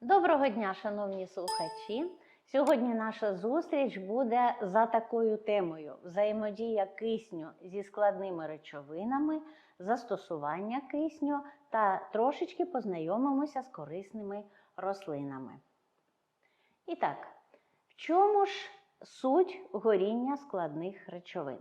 Доброго дня, шановні слухачі! Сьогодні наша зустріч буде за такою темою: взаємодія кисню зі складними речовинами, застосування кисню та трошечки познайомимося з корисними рослинами. І так, в чому ж суть горіння складних речовин?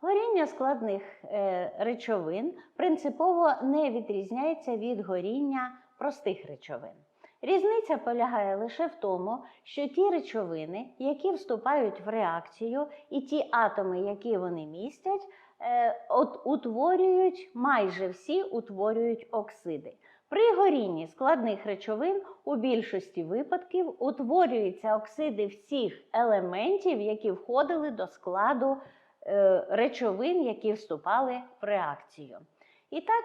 Горіння складних е, речовин принципово не відрізняється від горіння простих речовин. Різниця полягає лише в тому, що ті речовини, які вступають в реакцію, і ті атоми, які вони містять, е, утворюють майже всі утворюють оксиди. При горінні складних речовин у більшості випадків утворюються оксиди всіх елементів, які входили до складу е, речовин, які вступали в реакцію. І так,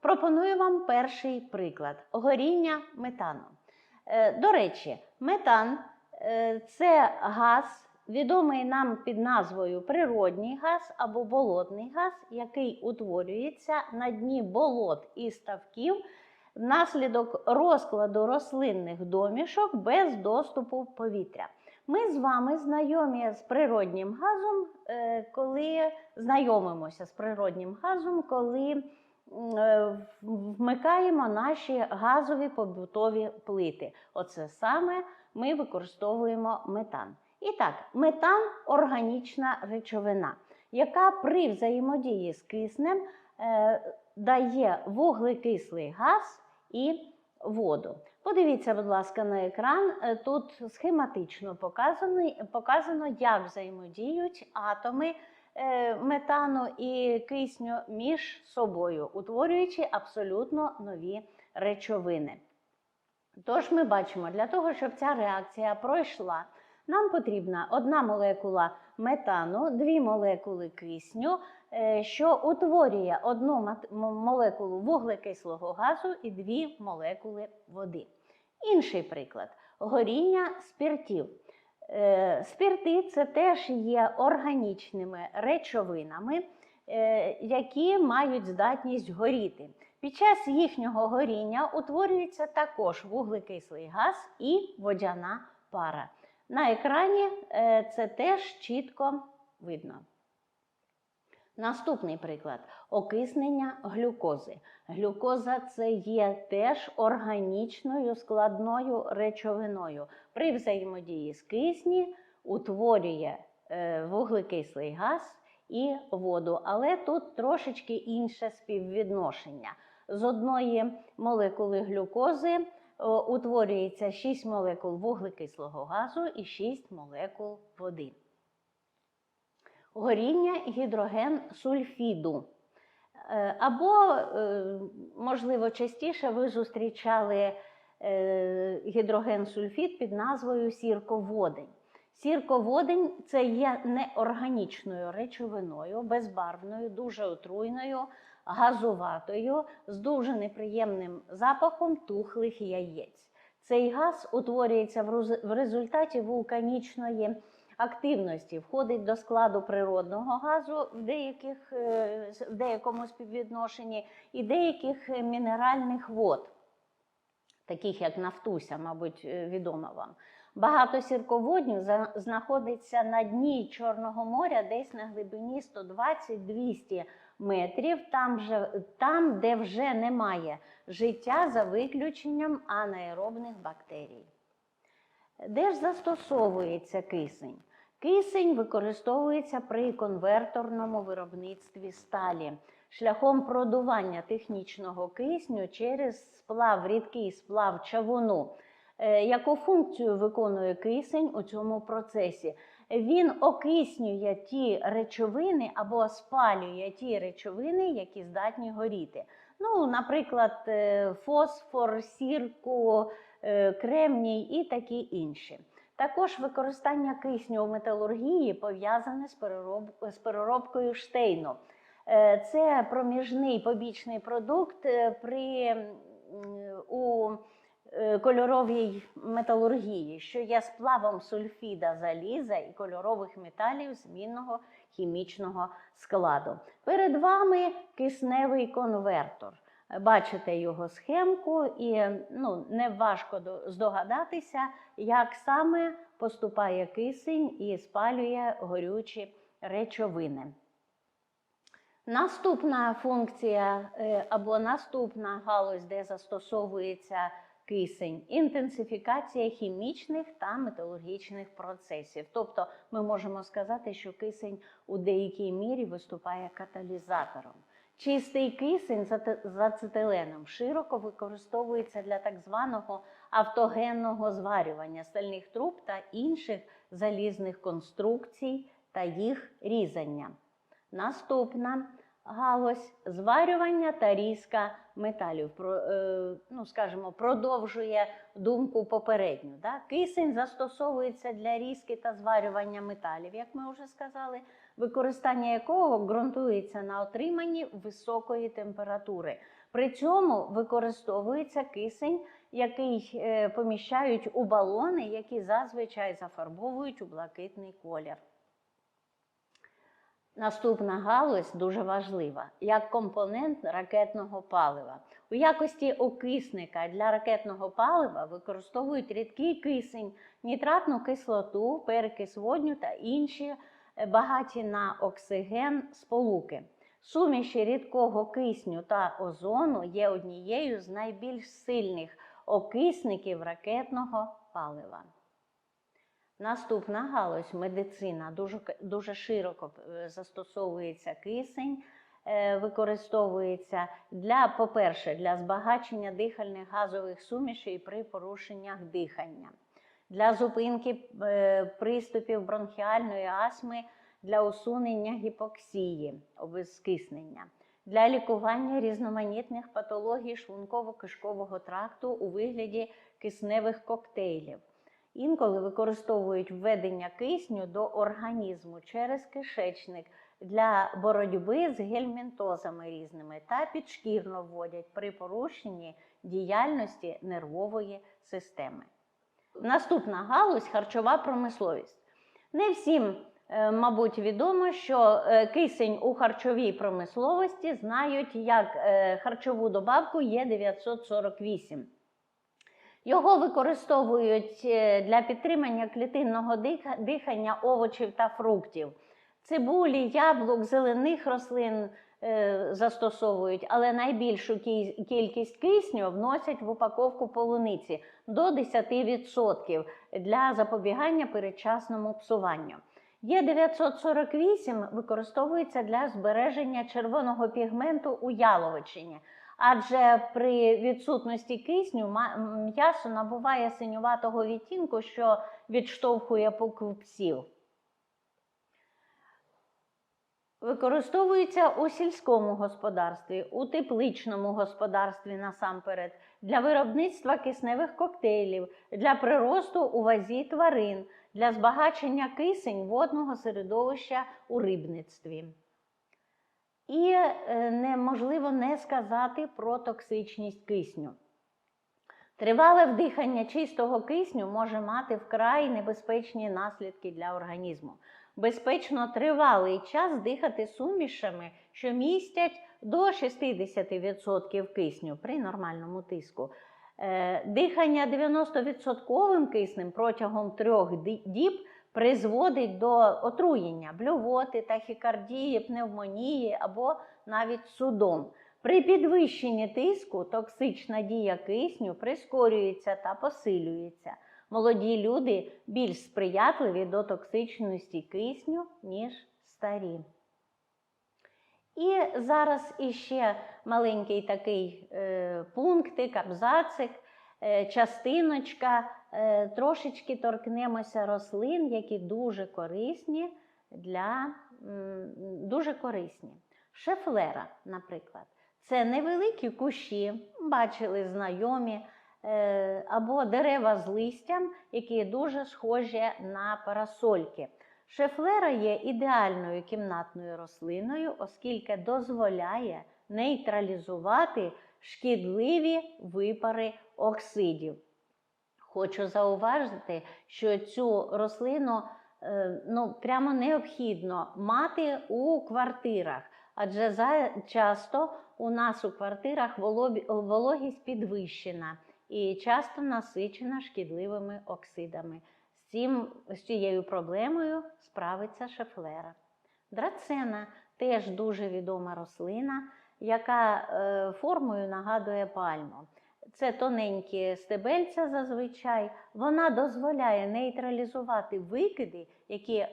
пропоную вам перший приклад горіння метану. Е, До речі, метан е, це газ, відомий нам під назвою природній газ або болотний газ, який утворюється на дні болот і ставків внаслідок розкладу рослинних домішок без доступу повітря. Ми з вами знайомі з природнім газом, е, коли знайомимося з природнім газом, коли вмикаємо наші газові побутові плити. Оце саме ми використовуємо метан. І так, метан органічна речовина, яка при взаємодії з киснем е, дає вуглекислий газ і воду. Подивіться, будь ласка, на екран. Е, Тут схематично показано, показано як взаємодіють атоми е, метану і кисню між собою, утворюючи абсолютно нові речовини. Тож ми бачимо, для того, щоб ця реакція пройшла, нам потрібна одна молекула метану, дві молекули кисню, е, що утворює одну молекулу вуглекислого газу і дві молекули води. Інший приклад горіння спіртів. Е, Спірти це теж є органічними речовинами, е, які мають здатність горіти. Під час їхнього горіння утворюється також вуглекислий газ і водяна пара. На екрані е, це теж чітко видно. Наступний приклад окиснення глюкози. Глюкоза це є теж органічною складною речовиною. При взаємодії з кисні утворює е, вуглекислий газ і воду, але тут трошечки інше співвідношення. З одної молекули глюкози утворюється 6 молекул вуглекислого газу і 6 молекул води. Горіння гідроген сульфіду. Е, Або, е, можливо, частіше ви зустрічали е, гідроген сульфід під назвою сірководень. Сірководень це є неорганічною речовиною, безбарвною, дуже отруйною, газуватою, з дуже неприємним запахом тухлих яєць. Цей газ утворюється в результаті вулканічної активності, входить до складу природного газу в, деяких, е, в деякому співвідношенні і деяких е, мінеральних вод, таких як Нафтуся, мабуть, е, відома вам. Багато сірководнів знаходиться на дні Чорного моря, десь на глибині 120-200 метрів, там, же, там, де вже немає життя за виключенням анаеробних бактерій. Де ж застосовується кисень? Кисень використовується при конверторному виробництві сталі шляхом продування технічного кисню через сплав, рідкий сплав чавуну. Е, Яку функцію виконує кисень у цьому процесі? Він окиснює ті речовини або спалює ті речовини, які здатні горіти. Ну, наприклад, е, фосфор, сірку, е, кремній і такі інші. Також використання кисню у металургії пов'язане з, перероб... з переробкою штейну. Е, Це проміжний побічний продукт е, при, у е, кольоровій металургії, що є сплавом сульфіда заліза і кольорових металів змінного хімічного складу. Перед вами кисневий конвертор. Бачите його схемку, і ну, не важко здогадатися, як саме поступає кисень і спалює горючі речовини. Наступна функція е, або наступна галузь, де застосовується кисень інтенсифікація хімічних та металургічних процесів. Тобто ми можемо сказати, що кисень у деякій мірі виступає каталізатором. Чистий кисень з ацетиленом широко використовується для так званого автогенного зварювання стальних труб та інших залізних конструкцій та їх різання. Наступна галузь зварювання та різка металів. Е, ну, скажімо, продовжує думку попередню. Да? Кисень застосовується для різки та зварювання металів, як ми вже сказали, використання якого ґрунтується на отриманні високої температури. При цьому використовується кисень, який е, поміщають у балони, які зазвичай зафарбовують у блакитний колір. Наступна галузь дуже важлива як компонент ракетного палива. У якості окисника для ракетного палива використовують рідкий кисень, нітратну кислоту, перекис водню та інші багаті на оксиген сполуки. Суміші рідкого кисню та озону є однією з найбільш сильних окисників ракетного палива. Наступна галузь медицина дуже, дуже широко е, застосовується кисень, е, використовується для, по-перше, для збагачення дихальних газових сумішей при порушеннях дихання, для зупинки е, приступів бронхіальної астми, для усунення гіпоксії, обезкиснення, для лікування різноманітних патологій шлунково-кишкового тракту у вигляді кисневих коктейлів. Інколи використовують введення кисню до організму через кишечник для боротьби з гельмінтозами різними та підшкірно вводять при порушенні діяльності нервової системи. Наступна галузь харчова промисловість. Не всім, е, мабуть, відомо, що е, кисень у харчовій промисловості знають як е, харчову добавку Є948. Його використовують для підтримання клітинного дихання овочів та фруктів. Цибулі, яблук, зелених рослин застосовують, але найбільшу кількість кисню вносять в упаковку полуниці до 10% для запобігання передчасному псуванню. Є948 використовується для збереження червоного пігменту у яловичині, адже при відсутності кисню м'ясо набуває синюватого відтінку, що відштовхує покупців. Використовується у сільському господарстві, у тепличному господарстві насамперед, для виробництва кисневих коктейлів, для приросту у вазі тварин, для збагачення кисень водного середовища у рибництві. І е, неможливо не сказати про токсичність кисню. Тривале вдихання чистого кисню може мати вкрай небезпечні наслідки для організму. Безпечно тривалий час дихати сумішами, що містять до 60% кисню при нормальному тиску. Е, Дихання 90% киснем протягом трьох діб призводить до отруєння, блювоти, тахікардії, пневмонії або навіть судом. При підвищенні тиску токсична дія кисню прискорюється та посилюється. Молоді люди більш сприятливі до токсичності кисню, ніж старі. І зараз іще маленький такий е, пунктик, абзацик, е, частиночка. Е, трошечки торкнемося рослин, які дуже корисні для дуже корисні. Шефлера, наприклад, це невеликі кущі, бачили знайомі, або дерева з листям, які дуже схожі на парасольки. Шефлера є ідеальною кімнатною рослиною, оскільки дозволяє нейтралізувати шкідливі випари оксидів. Хочу зауважити, що цю рослину е, ну, прямо необхідно мати у квартирах, Адже часто у нас у квартирах вологість підвищена і часто насичена шкідливими оксидами. З, цим, з цією проблемою справиться шефлера. Драцена теж дуже відома рослина, яка е, формою нагадує пальму. Це тоненькі стебельця зазвичай. Вона дозволяє нейтралізувати викиди, які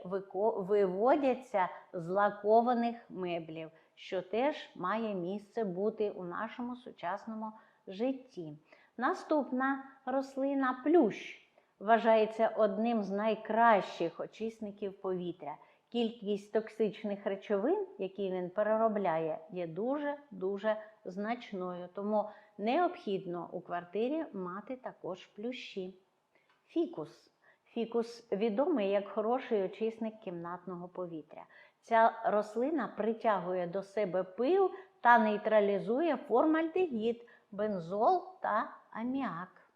виводяться з лакованих меблів, що теж має місце бути у нашому сучасному житті. Наступна рослина плющ вважається одним з найкращих очисників повітря. Кількість токсичних речовин, які він переробляє, є дуже-дуже значною. Тому необхідно у квартирі мати також плющі. Фікус. Фікус відомий як хороший очисник кімнатного повітря. Ця рослина притягує до себе пил та нейтралізує формальдегід, бензол та аміак.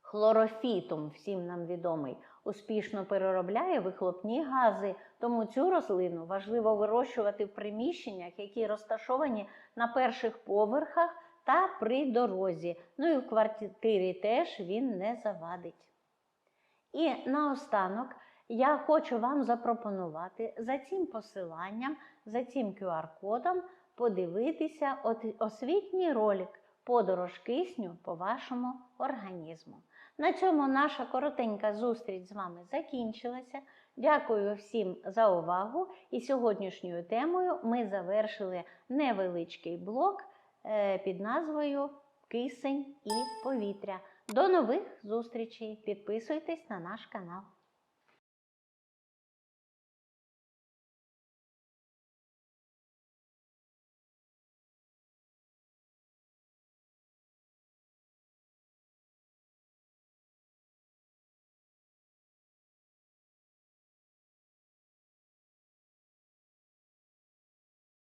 Хлорофітум, всім нам відомий, успішно переробляє вихлопні гази, тому цю рослину важливо вирощувати в приміщеннях, які розташовані на перших поверхах та при дорозі. Ну і в квартирі теж він не завадить. І наостанок я хочу вам запропонувати за цим посиланням, за цим QR-кодом подивитися освітній ролик Подорож кисню по вашому організму. На цьому наша коротенька зустріч з вами закінчилася. Дякую всім за увагу. І сьогоднішньою темою ми завершили невеличкий блок е, під назвою Кисень і повітря. До нових зустрічей! Підписуйтесь на наш канал.